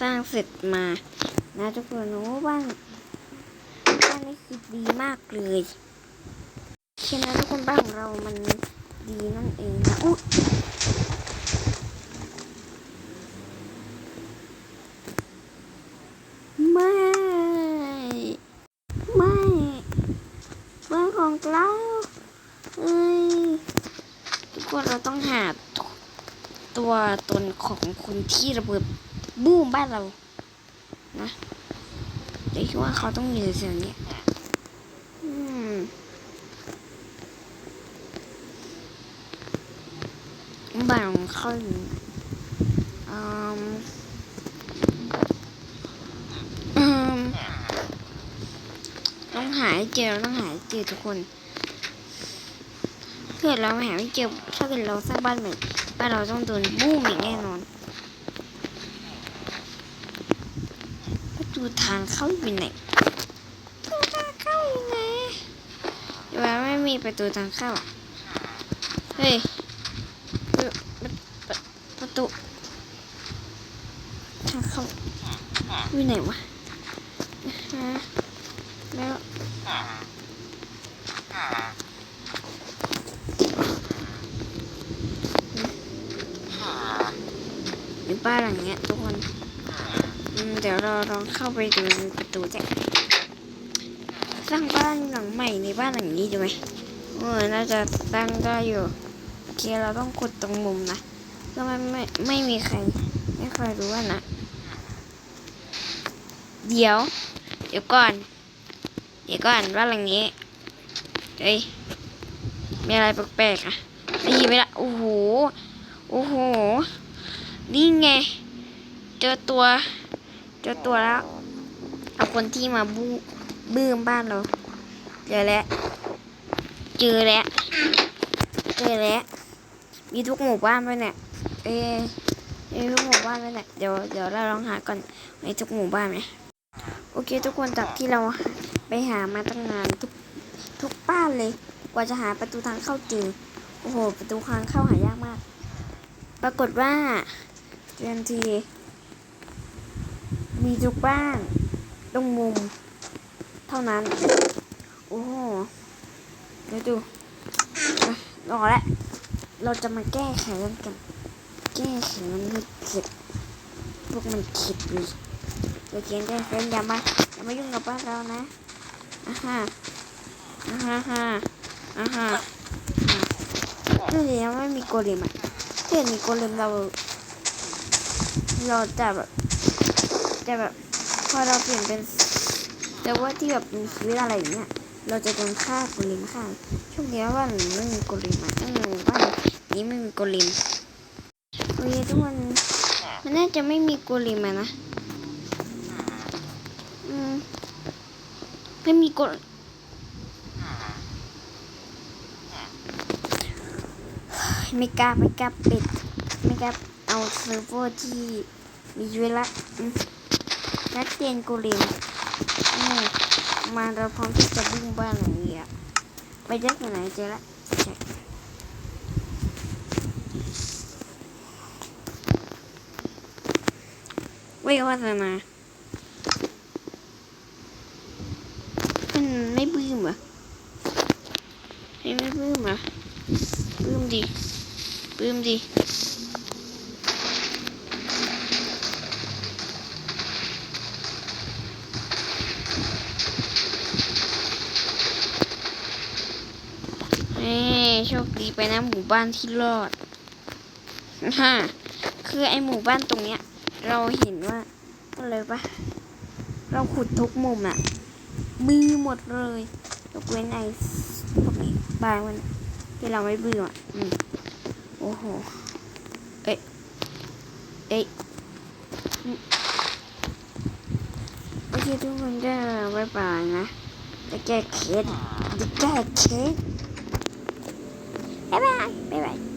สร้างเสร็จมา นะทุกคนโอ้บ้านบ้านนี้คือดีมากเลยเช่นนะทุกคนบ้านของเรามันดีนั่นเองนะอุ๊ยไม่ไม่บ้านของเราเอ้ยทุกคนเราต้องหาตัวตนของคนที่ระเบิด บูมบ้านเรา นะเดี๋ยวคิดว่าเขาต้องอยู่แถวๆนี้อืมบ้านของเขาอยู่อืมอืมต้องหาให้เจอต้องหาให้เจอทุกคนถ้าเกิดเราหาไม่เจอถ้าเกิดเราสร้างบ้านใหม่บ้านเราต้องโดนบูมอีกแน่นอน ประตูทางเข้าอยู่ไหนประตูทางเข้าอยู่ไหนเดี๋ยวว่าไม่มีประตูทางเข้าอะเฮ้ยประประประตูทางเข้าอยู่ไหนวะฮะแล้วอยู่บ้านหลังเนี้ยทุกคนอืม เดี๋ยวเราลองเข้าไปดูประตูแจ้สร้างบ้านหลังใหม่ในบ้านหลังนี้ดูไหมเออน่าจะสร้างได้อยู่โอเคเราต้องกดตรงมุมนะก็ไม่ไม่ไม่มีใคร ไม่เคยรู้ว่านะ เดี๋ยว เดี๋ยวก่อน เดี๋ยวก่อนบ้านหลังนี้เฮ้ยมีอะไรแปลกๆอะได้ยินไหมล่ะโอ้โหโอ้โหนี่ไง เจอตัว เจอตัวแล้ว เอาคนที่มาบูบื้มบ้านเรา เจอแล้ว เจอแล้ว เจอแล้ว มีทุกหมู่บ้านไปเนี่ย เอ้ยมีทุกหมู่บ้านไปเนี่ย เดี๋ยวเดี๋ยวเราลองหาก่อนในทุกหมู่บ้านไหมโอเค ทุกคนจากที่เราไปหามาตั้งนานทุกทุกบ้านเลย กว่าจะหาประตูทางเข้าเจอ โอ้โห ประตูทางเข้าหายากมาก ปรากฏว่าเทียนที มีทุกบ้านตรงมุม เท่านั้น โอ้โหเดี๋ยวดูรอแล้วเราจะมาแก้ไขกันกัน แก้ไขมันไม่เข็ดพวกมันเข็ดเลยเราเขียนแก้ไขอย่ามาอย่ามายุ่งกับบ้านเรานะอ่าฮะอ่าฮะฮะอ่าฮะนี่เดี๋ยวไม่มีโกเลมอะถ้าเกิดมีโกเลมเรา เราจะแบบ จะแบบพอเราเปลี่ยนเป็นแต่ว่าที่แบบมีชีวิตอะไรอย่างเงี้ยเราจะโดนฆ่าโกลิมฆ่าช่วงนี้ว่าหนูไม่มีโกลิมอะอืมบ้านนี้ไม่มีโกลิมโอเคทุกคนมันน่าจะไม่มีโกลิมนะอืมไม่มีโกลไม่กล้าไม่กล้าปิดไม่กล้าเอาเซิร์ฟเวอร์ที่มีชีวิตละอืม นักเรียนกูเรียนมมาเราพร้อมที่จะบุ้งบ้านหลังนี้อะไปได้ที่ไหนเจอละเช็คเว้ยว่าจะมามันไม่บื้มเหรอไม่ไม่บื้มเหรอบื้มดิบื้มดิเอ้ยโชคดีไปนะหมู่บ้านที่รอดฮ่าคือไอหมู่บ้านตรงเนี้ย เราเห็นว่าก็เลยปะเราขุดทุกมุมอะมือหมดเลยยกเว้นไอพวกนี้บางมันที่เราไม่บื้ออะอืมโอ้โหเอ้ยเอ้ยอืมโอเคทุกคนจะบายบายนะจะแก้เคสจะแก้เคส Bye bye. Bye bye.